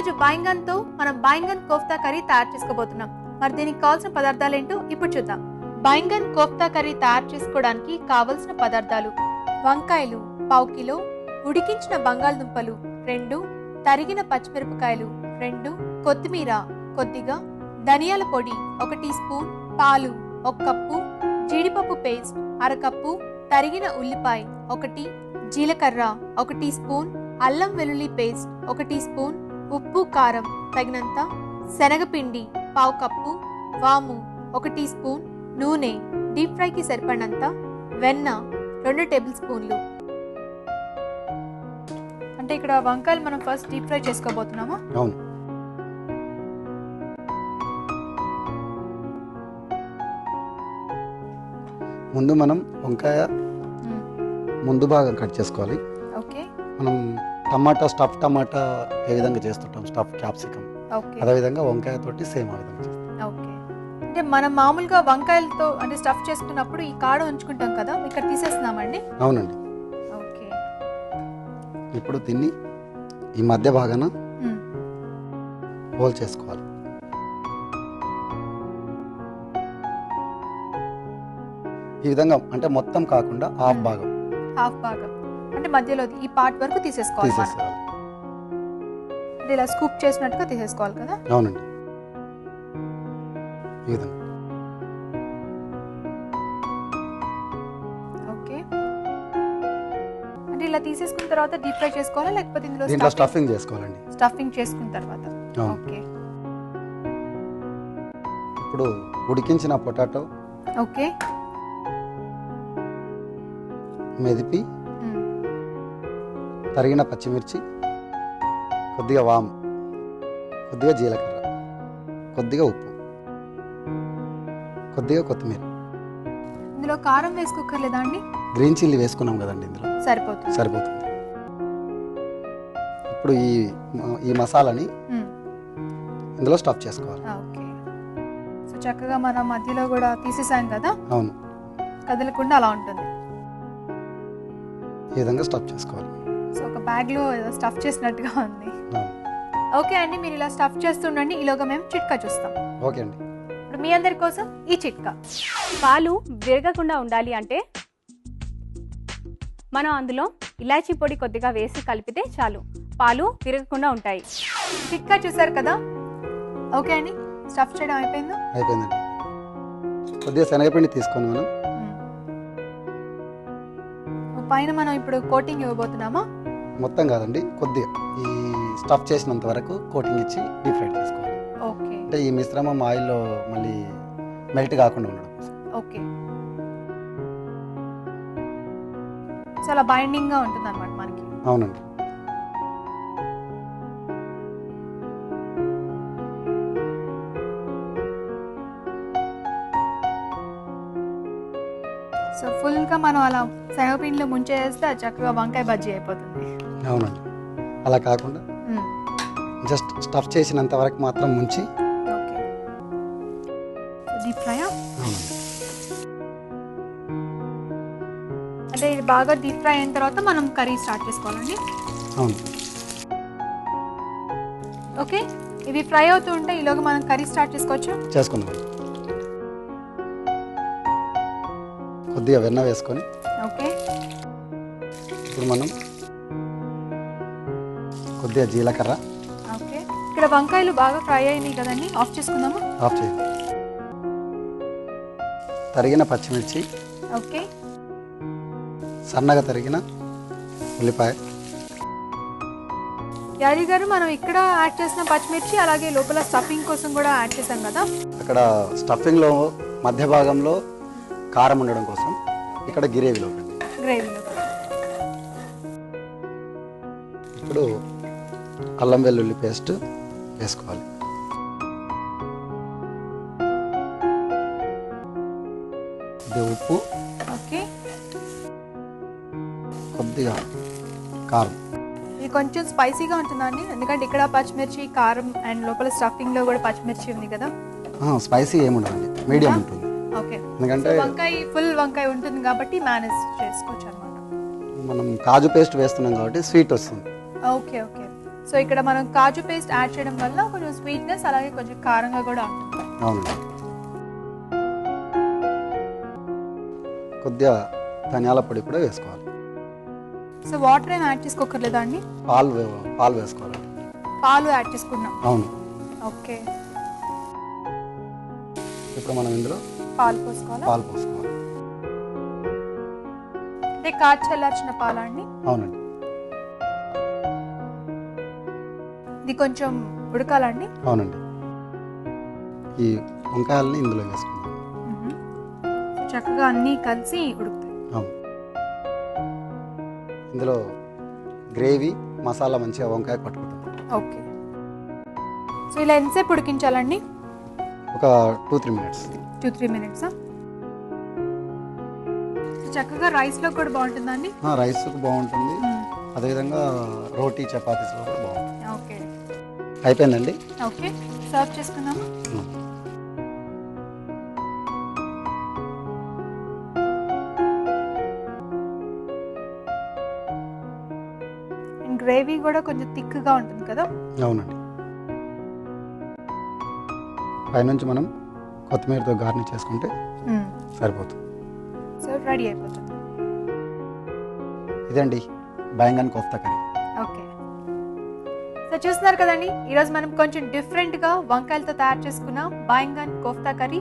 ఈరోజు బాయింగన్తో మనం బాయింగన్ కోఫ్తా కర్రీ తయారు చేసుకోబోతున్నాం. మరి దీనికి కావాల్సిన పదార్థాలు ఏంటో ఇప్పుడు చూద్దాం. బాయింగన్ కోఫ్తా కర్రీ తయారు చేసుకోవడానికి కావలసిన పదార్థాలు వంకాయలు పావు కిలో ఉడికించిన బంగాళదుంపలు రెండు తరిగిన పచ్చిమిరపకాయలు రెండు కొత్తిమీర కొద్దిగా ధనియాల పొడి ఒక టీ స్పూన్ పాలు ఒక కప్పు జీడిపప్పు పేస్ట్ అరకప్పు తరిగిన ఉల్లిపాయ ఒకటి జీలకర్ర ఒక టీ స్పూన్ అల్లం వెల్లుల్లి పేస్ట్ ఒక టీ స్పూన్ ఉప్పు కారం తగినంత శనగపిండి పావు కప్పు వాము ఒక టీ స్పూన్ నూనె డీప్ ఫ్రైకి సరిపడినంత వెన్న రెండు టేబుల్ స్పూన్లు. అంటే ఇక్కడ వంకాయలు మనం ఫస్ట్ డీప్ ఫ్రై చేసుకోబోతున్నామా? అవును. ముందు మనం వంకాయ ముందు భాగం కట్ చేసుకోవాలి. ఓకే. మనం టమాటా స్టఫ్ టమాటా ఏ విధంగా చేస్తుంటాం? Stuff capsicum okay. అదేవిధంగా వంకాయ తోటి సేమ్ ఆ విధంగా చేస్తాం. అంటే మనం మామూలుగా వంకాయలతో అంటే స్టఫ్ చేసుకున్నప్పుడు ఈ కాడ ఉంచుకుంటాం కదా ఇక్కడ తీసేస్తున్నామండి? అవునండి. ఓకే. ఇప్పుడు దీన్ని ఈ మధ్య భాగాన. హోల్ చేసుకోవాలి. ఈ విధంగా అంటే మొత్తం కాకుండా హాఫ్. భాగం. హాఫ్ భాగం. అంటే మధ్యలో ఈ పార్ట్ వరకు తీసేసుకోవాలి అంటే ఇలా స్కూప్ చేసినట్టుగా తీసేసుకోవాలి కదా? అవునండి. ఈ విధంగా. ఓకే. అంటే ఇలా తీసేసుకున్న తర్వాత డీప్ ఫ్రై చేసుకోవాలా లేకపోతే ఇందులో దీంట్లో స్టఫింగ్ చేసుకోవాలండి. స్టఫింగ్ చేసుకున్న తర్వాత. అవును. ఓకే. ఇప్పుడు ఉడికించిన పొటాటో ఓకే. మెదిపి. తరిగిన పచ్చిమిర్చి కొద్దిగా వాము కొద్దిగా జీలకర్ర కొద్దిగా ఉప్పు కొద్దిగా కొత్తిమీర. ఇందులో కారం వేసుకోకర్లేదా అండి? గ్రీన్ చిల్లీ వేసుకున్నాం కదండి ఇందులో. సరిపోతుంది. సరిపోతుంది. ఇప్పుడు ఈ ఈ మసాలాని. ఇందులో స్టఫ్ చేసుకోవాలి. ఓకే. సో చక్కగా మనం మధ్యలో కూడా తీసేసాం కదా? అవును. కదలకుండా అలా ఉంటుంది. ఈ విధంగా స్టఫ్ చేసుకోవాలి. సో ఒక బ్యాగ్లో ఏదో స్టఫ్ చేసినట్టుగా ఉంది. ఓకే అండి మీరు ఇలా స్టఫ్ చేస్తుండండి. ఈలోగా మేము చిట్కా చూస్తాం. ఓకే అండి. ఇప్పుడు మీ అందరి కోసం ఈ చిట్కా. పాలు విరగకుండా ఉండాలి అంటే మనం అందులో ఇలాచీ పొడి కొద్దిగా వేసి కలిపితే చాలు. పాలు విరగకుండా ఉంటాయి. చిట్కా చూసారు కదా? ఓకే అండి స్టఫ్ చేయడం అయిపోయిందా? అయిపోయిందండి. కొద్దిగా శనగపిండి తీసుకొని మనం. పైన మనం ఇప్పుడు కోటింగ్ ఇవ్వబోతున్నామా? మొత్తం కాదండి కొద్దిగా ఈ స్టఫ్ చేసినంత వరకు కోటింగ్ ఇచ్చి డీప్ ఫ్రై చేసుకోవాలి. ఓకే. అంటే ఈ మిశ్రమం ఆయిల్లో మళ్ళీ మెల్ట్ కాకుండా ఉండడం ఓకే. చాలా బైండింగ్గా ఉంటుంది అనమాట మనకి. అవునండి. సో ఫుల్గా మనం అలా శనగపిండిలో ముంచేస్తే చక్కగా వంకాయ బజ్జీ అయిపోతుంది. అవునండి. అలా కాకుండా. జస్ట్ స్టఫ్ చేసినంత వరకు మాత్రం ముంచి ఓకే. డీప్ అవునండి. అంటే ఇది బాగా డీప్ ఫ్రై అయిన తర్వాత మనం కర్రీ స్టార్ట్ చేసుకోవాలండి. అవును. ఓకే. ఇవి ఫ్రై అవుతూ ఉంటే ఈలోగా మనం కర్రీ స్టార్ట్ చేసుకోవచ్చు? చేసుకుందాం. కొద్దిగా వెన్న వేసుకొని ఓకే. ఇప్పుడు మనం కొద్దిగా జీలకర్ర. ఓకే. ఇక్కడ వంకాయలు బాగా ఫ్రై అయినాయి కదండి. ఆఫ్ చేసుకుందాము? ఆఫ్ చేయండి తరిగిన పచ్చిమిర్చి. ఓకే. సన్నగా తరిగిన ఉల్లిపాయ. యాదీ గారు మనం ఇక్కడ యాడ్ చేసిన పచ్చిమిర్చి అలాగే లోపల స్టఫింగ్ కోసం కూడా యాడ్ చేసాం కదా. అక్కడ స్టఫింగ్లో మధ్య భాగంలో కారం ఉండడం కోసం ఇక్కడ గిరేవిలో గ్రేవీలో ఇప్పుడు అల్లం వెల్లుల్లి పేస్ట్ వేసుకోవాలి. ఉప్పు ఓకే. కొద్దిగా కారం. ఇది కొంచెం స్పైసీగా ఉంటుందండి. ఎందుకంటే ఇక్కడ పచ్చిమిర్చి కారం అండ్ లోపల స్టఫింగ్లో కూడా పచ్చిమిర్చి ఉంది కదా. స్పైసీ ఏముండదండి. మీడియం ఉంటుంది. ఓకే. ఎందుకంటే వంకాయ ఫుల్ వంకాయ ఉంటుంది కాబట్టి మేనేజ్ చేసుకోవచ్చు అనమాట మనం కాజు పేస్ట్ వేస్తున్నాం కాబట్టి స్వీట్ వస్తుంది. Okay okay. సో ఇక్కడ మనం కాజు పేస్ట్ యాడ్ చేయడం వల్ల కొంచెం స్వీట్నెస్ అలాగే కొంచెం కారంగా కూడా ఉంటుంది కొద్దిగా ధనియాల పొడి కూడా వేసుకోవాలి. సో వాటర్ ఏం యాడ్ చేసుకోకర్లేదా అండి? పాలు పాలు వేసుకోవాలి. పాలు యాడ్ చేసుకున్నాం అవును. ఓకే. ఇప్పుడు మనం ఇందులో పాలు పోసుకోవాలా? పాలు పోసుకోవాలి. అంటే కాచి చల్లార్చిన పాలా అండి? అవునండి. ఇది కొంచెం ఉడకాలండి అవునండి. ఈ వంకాయలని ఇందులో వేసుకుందాం. చక్కగా అన్నీ కలిసి ఉడుకుతాయి. అవును. ఇందులో గ్రేవీ మసాలా మంచిగా వంకాయ పట్టుకుంటుంది ఓకే. సో ఇలా ఎంతసేపు ఉడికించాలండి? ఒక two three minutes. Two three minutes? చక్కగా రైస్లో కూడా బాగుంటుందండి రైస్కు బాగుంటుంది. అదేవిధంగా రోటీ చపాతీస్లో అయిపోయిందండి. ఓకే సర్వ్ చేసుకుందాము గ్రేవీ కూడా కొంచెం థిక్గా ఉంటుంది కదా? అవునండి. పైనుంచి మనం కొత్తిమీరతో గార్నిష్ చేసుకుంటే సరిపోతుంది. సో రెడీ అయిపోతుంది. ఇదండి బ్యాంగన్ కోఫ్తా కర్రీ. సో చూస్తున్నారు కదండి ఈరోజు మనం కొంచెం డిఫరెంట్గా వంకాయలతో తయారు చేసుకున్న బాయింగన్ కోఫ్తా కర్రీ.